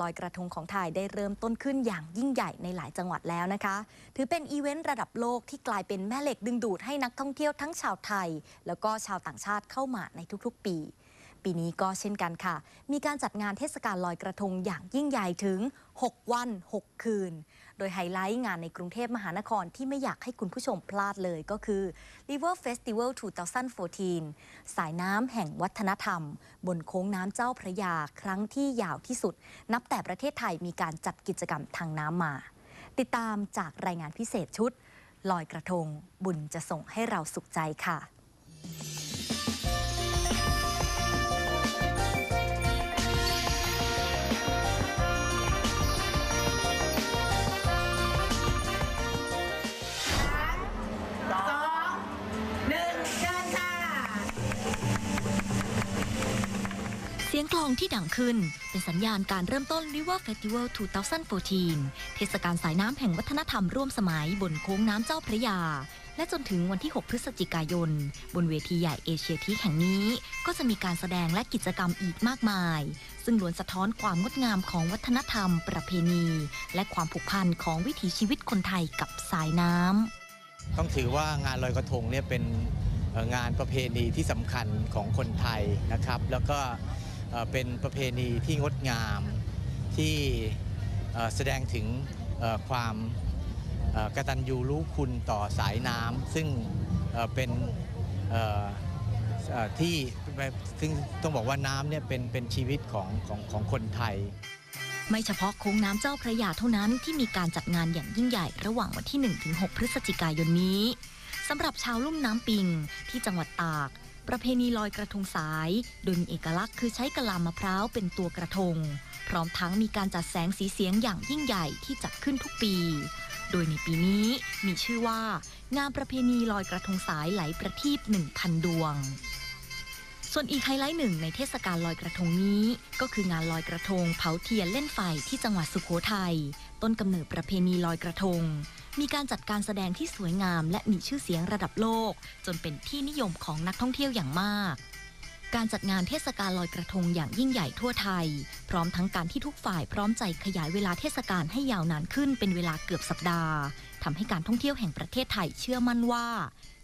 ลอยกระทงของไทยได้เริ่มต้นขึ้นอย่างยิ่งใหญ่ในหลายจังหวัดแล้วนะคะ ถือเป็นอีเวนต์ระดับโลกที่กลายเป็นแม่เหล็กดึงดูดให้นักท่องเที่ยวทั้งชาวไทย แล้วก็ชาวต่างชาติเข้ามาในทุกๆ ปี ปีนี้ก็เช่นกันค่ะ มีการจัดงานเทศกาลลอยกระทงอย่างยิ่งใหญ่ถึง 6 วัน 6 คืน โดยไฮไลท์งานในกรุงเทพมหานครที่ไม่อยากให้คุณผู้ชมพลาดเลยก็คือ River Festival 2014 สายน้ำแห่งวัฒนธรรม บนโค้งน้ำเจ้าพระยาครั้งที่ยาวที่สุด นับแต่ประเทศไทยมีการจัดกิจกรรมทางน้ำมา ติดตามจากรายงานพิเศษชุดลอยกระทงบุญจะส่งให้เราสุขใจค่ะ สียงกลองที่ดังขึ้น เป็นสัญญาณการเริ่มต้น River Festival 2014 เทศกาลสายน้ำแห่งวัฒนธรรมร่วมสมัยบนโค้งน้ำเจ้าพระยา และจนถึงวันที่ 6 พฤศจิกายน บนเวทีใหญ่เอเชียทีคแห่งนี้ ก็จะมีการแสดงและกิจกรรมอีกมากมาย ซึ่งล้วนสะท้อนความงดงามของวัฒนธรรม ประเพณี และความผูกพันของวิถีชีวิตคนไทยกับสายน้ำต้องถือว่างานลอยกระทงเนี่ยเป็นงานประเพณีที่สำคัญของคนไทยนะครับ แล้วก็ เป็นประเพณีที่งดงามที่แสดงถึงความกตัญญูรู้คุณต่อสายน้ำซึ่งเป็นที่ซึ่งต้องบอกว่าน้ำเนี่ยเป็นเป็นชีวิตของของของคนไทย ไม่เฉพาะโค้งน้ำเจ้าพระยาเท่านั้นที่มีการจัดงานอย่างยิ่งใหญ่ระหว่างวันที่ 1-6 พฤศจิกายนนี้สำหรับชาวลุ่มน้ำปิงที่จังหวัดตาก ประเพณีลอยกระทงสาย โดยมีเอกลักษณ์คือใช้กะลามะพร้าวเป็นตัวกระทง พร้อมทั้งมีการจัดแสงสีเสียงอย่างยิ่งใหญ่ที่จัดขึ้นทุกปี โดยในปีนี้มีชื่อว่า งานประเพณีลอยกระทงสายไหลประทีป1,000 ดวง ส่วนอีกไฮไลท์หนึ่งในเทศกาลลอยกระทงนี้ ก็คืองานลอยกระทง เผาเทียนเล่นไฟที่จังหวัดสุโขทัยต้นกำเนิดประเพณีลอยกระทง มีการจัดการแสดงที่สวยงาม และมีชื่อเสียงระดับโลก จนเป็นที่นิยมของนักท่องเที่ยวอย่างมาก การจัดงานเทศกาลลอยกระทงอย่างยิ่งใหญ่ทั่วไทย พร้อมทั้งการที่ทุกฝ่ายพร้อมใจขยายเวลาเทศกาลให้ยาวนานขึ้นเป็นเวลาเกือบสัปดาห์ทำให้การท่องเที่ยวแห่งประเทศไทยเชื่อมั่นว่า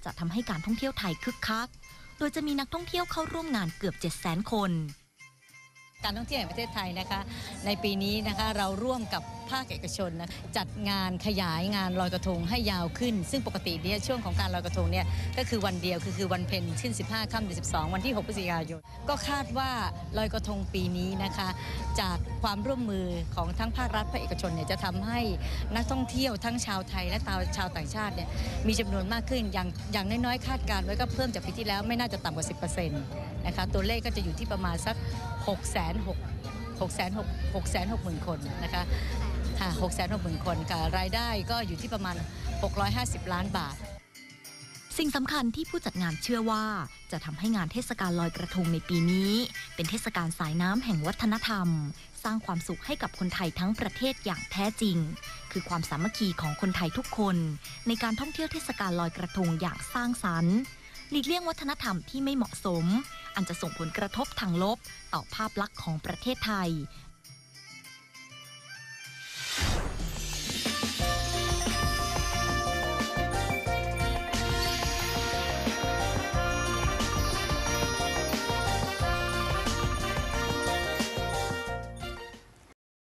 จะทำให้การท่องเที่ยวไทยคึกคัก โดยจะมีนักท่องเที่ยวเข้าร่วมงานเกือบ 7 0 0 0 0 0 คน การท่องเที่ยวแห่งประเทศไทยนะคะ ในปีนี้นะคะเราร่วมกับ ภาคเอกชนนะจัดงานขยายงานลอยกระทงให้ยาวขึ้น ซึ่งปกติเนี่ยช่วงของการลอยกระทงเนี่ยก็คือวันเดียวคือคือวันเพ็ญขึ้น 15ค่ำเดือน12 วันที่ 6 พฤศจิกายน ก็คาดว่าลอยกระทงปีนี้นะคะ จากความร่วมมือของทั้งภาครัฐภาคเอกชนเนี่ยจะทำให้นักท่องเที่ยวทั้งชาวไทยและชาวต่างชาติเนี่ยมีจำนวนมากขึ้นอย่างอย่างน้อยๆคาดการณ์ไว้ก็เพิ่มจากปีที่แล้วไม่น่าจะต่ำกว่า 10%นะคะตัวเลขก็จะอยู่ที่ประมาณสัก6 6 6 6 6 6 0 0 0 คนนะคะ ค่ะ6 6 0 0 0 0คนค่ะรายได้ก็อยู่ที่ประมาณ 650 ล้านบาท สิ่งสำคัญที่ผู้จัดงานเชื่อว่า จะทำให้งานเทศกาลลอยกระทงในปีนี้ เป็นเทศกาลสายน้ำแห่งวัฒนธรรม สร้างความสุขให้กับคนไทยทั้งประเทศอย่างแท้จริง คือความสามัคคีของคนไทยทุกคน ในการท่องเที่ยวเทศกาลลอยกระทงอย่างสร้างสรรค์หลีกเลี่ยงวัฒนธรรมที่ไม่เหมาะสม อันจะส่งผลกระทบทางลบ ต่อภาพลักษณ์ของประเทศไทย